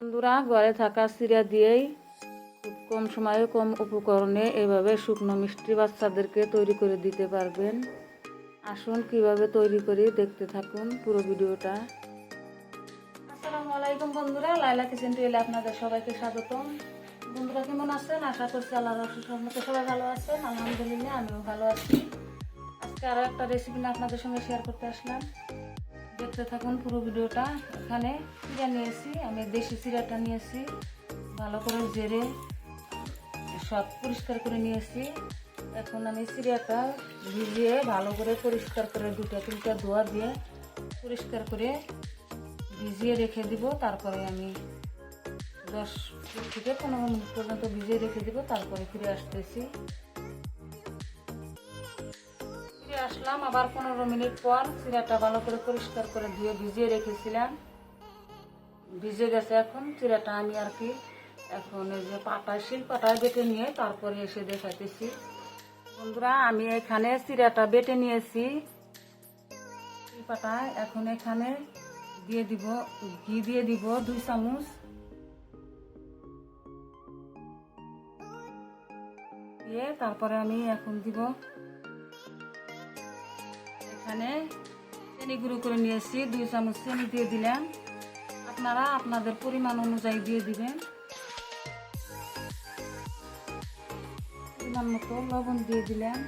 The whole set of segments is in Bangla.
বন্ধুরা, ঘরে থাকা সিরা দিয়েই খুব কম সময়ে কম উপকরণে এভাবে শুকনো মিষ্টি বাচ্চাদেরকে তৈরি করে দিতে পারবেন। আসুন কীভাবে তৈরি করি দেখতে থাকুন পুরো ভিডিওটা। আসসালামু আলাইকুম বন্ধুরা লাইলা কিচেন টুয়েলে আপনাদের সবাইকে স্বাগতম। বন্ধুরা কেমন আছেন? আশা করছি আল্লাহ রসুল মতো সবাই ভালো আছেন। আলহামদুলিল্লাহ, আমিও ভালো আছি। আজকে আরও একটা রেসিপি আপনাদের সঙ্গে শেয়ার করতে আসলাম। দেখতে থাকুন পুরো ভিডিওটা। এখানে চিরা নিয়েছি আমি দেশি চিরাটা নিয়েছি ভালো করে জেরে সব পরিষ্কার করে নিয়েছি এখন আমি চিড়িয়াটা ভিজিয়ে ভালো করে পরিষ্কার করে দুটা তিনটা ধোয়া দিয়ে পরিষ্কার করে ভিজিয়ে রেখে দিব। তারপরে আমি দশ থেকে পনেরো মিনিট পর্যন্ত ভিজিয়ে রেখে দিব, তারপরে ফিরে আসতেছি। আসলাম, আবার পনেরো মিনিট পর চিরাটা ভালো করে পরিষ্কার করে ধুয়ে ভিজিয়ে রেখেছিলাম। ভিজে গেছে এখন চিরাটা আমি আর কি এখন এই যে পাটায়, শিল পাটায় বেটে নিয়ে তারপরে এসে দেখাইতেছি। বন্ধুরা, আমি এখানে চিরাটা বেটে নিয়েছি। শিল পাটায় এখন এখানে দিয়ে দিব, ঘি দিয়ে দিব দুই চামচ। দিয়ে তারপরে আমি এখন দিব এখানে চিনি গুঁড়ো করে নিয়ে নিয়েছি, দুই চামচ চিনি দিয়ে দিলাম। আপনারা আপনাদের পরিমাণ অনুযায়ী দিয়ে দিবেন। পরিমাণ মতো লবণ দিয়ে দিলাম।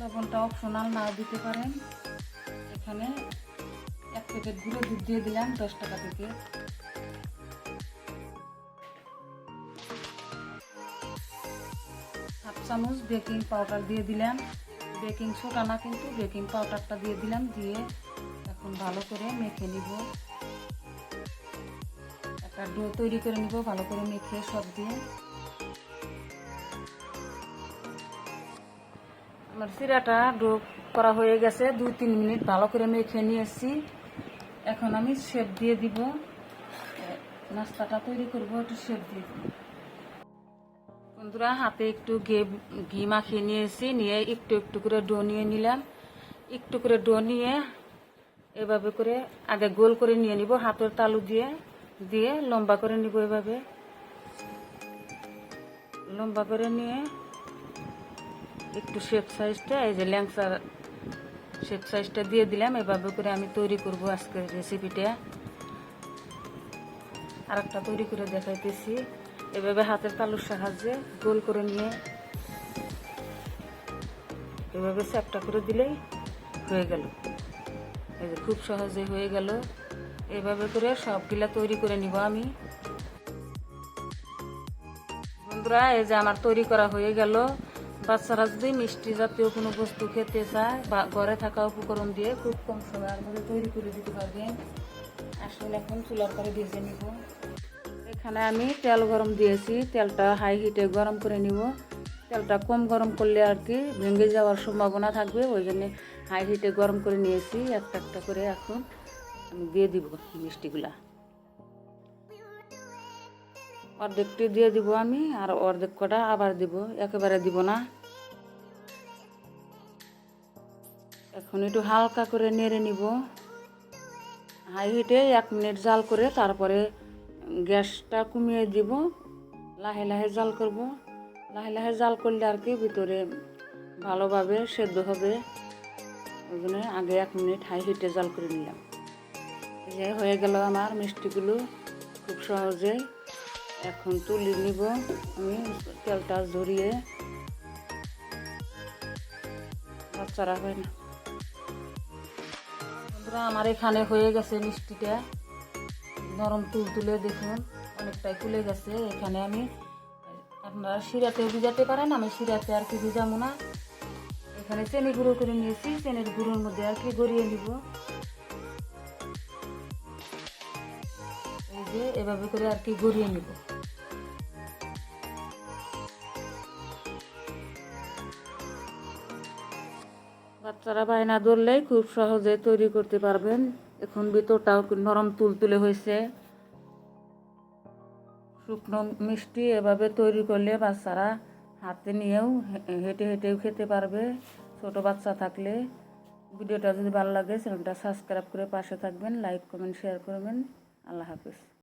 লবণটা অপশনাল না দিতে পারেন। এখানে এক প্যাকেট গুঁড়ো দুধ দিয়ে দিলাম, দশ টাকা থেকে। হাফ চামচ বেকিং পাউডার দিয়ে দিলাম। বেকিং সোডা না কিন্তু বেকিং পাউডারটা দিয়ে দিলাম, দিয়ে এখন ভালো করে মেখে নিব। একটা ডো তৈরি করে নিব, ভালো করে মেখে সব দিয়ে। আমার সিরাটা ডো করা হয়ে গেছে, দুই তিন মিনিট ভালো করে মেখে নিয়েছি। এখন আমি শেপ দিয়ে দিব। নাস্তাটা তৈরি করব, একটু শেপ দিয়ে দিব। বন্ধুরা, হাতে একটু ঘি ঘি মাখিয়ে নিয়েছি, নিয়ে একটু একটু করে ডো নিয়ে নিলাম। একটু করে ডো নিয়ে এভাবে করে আগে গোল করে নিয়ে নিব, হাতের তালু দিয়ে দিয়ে লম্বা করে নিব এভাবে। লম্বা করে নিয়ে একটু শেপ সাইজটা এই যে ল্যাংসার শেপ সাইজটা দিয়ে দিলাম, এভাবে করে আমি তৈরি করব আজকের রেসিপিটা আর একটা তৈরি করে দেখাইতেছি। এভাবে হাতের তালুর সাহায্যে গোল করে নিয়ে এভাবে চ্যাপটা করে দিলেই হয়ে গেল। এই যে খুব সহজে হয়ে গেল। এভাবে করে সবগুলা তৈরি করে নিব আমি। বন্ধুরা, এই যে আমার তৈরি করা হয়ে গেল। বাচ্চারা যদি মিষ্টি জাতীয় কোনো বস্তু খেতে চায় বা ঘরে থাকা উপকরণ দিয়ে খুব কম সময়ের মধ্যে তৈরি করে দিতে পারবেন। আসলে এখন চুলার পরে ভেজে নিব। এখানে আমি তেল গরম দিয়েছি, তেলটা হাই হিটে গরম করে নিব। তেলটা কম গরম করলে আর কি ভেঙে যাওয়ার সম্ভাবনা থাকবে, ওই জন্য হাই হিটে গরম করে নিয়েছি, একটা একটা করে এখন আমি দিয়ে দিব মিষ্টিগুলা। অর্ধেকটি দিয়ে দিব আমি, আর অর্ধেক কটা আবার দিব, একেবারে দিব না। এখন একটু হালকা করে নেড়ে নিব। হাই হিটে এক মিনিট জাল করে তারপরে গ্যাসটা কমিয়ে দিব, লাহে লাহে জাল করব। লাহে লাহে জাল করলে আর কি ভিতরে ভালোভাবে সেদ্ধ হবে। ওই জন্য আগে এক মিনিট হাই হিটে জাল করে নিলাম। যে হয়ে গেল আমার মিষ্টিগুলো খুব সহজে। এখন তুলে নিব আমি তেলটা ঝরিয়ে। বাচ্চারা হয় না। আমার এখানে হয়ে গেছে মিষ্টিটা। নরম তুল তুলে দেখুন, অনেকটাই ফুলে গেছে। এখানে আমি, আপনারা শিরাতে ভিজাতে পারেন, আমি শিরাতে আর কি ভিজাবো না। এখানে চেনি গুঁড়ো করে নিয়েছি, চেনির গুঁড়োর মধ্যে আর কি গড়িয়ে নিব। এই যে, এভাবে করে আর কি গড়িয়ে নিব। বাচ্চারা বায়না ধরলেই খুব সহজে তৈরি করতে পারবেন। এখন ভিতরটাও নরম তুলতুলে হয়েছে। শুকনো মিষ্টি এভাবে তৈরি করলে বাচ্চারা হাতে নিয়েও হেঁটে হেঁটেও খেতে পারবে। ছোট বাচ্চা থাকলে ভিডিওটা যদি ভালো লাগে, চ্যানেলটা সাবস্ক্রাইব করে পাশে থাকবেন, লাইক, কমেন্ট, শেয়ার করবেন। আল্লাহ হাফিজ।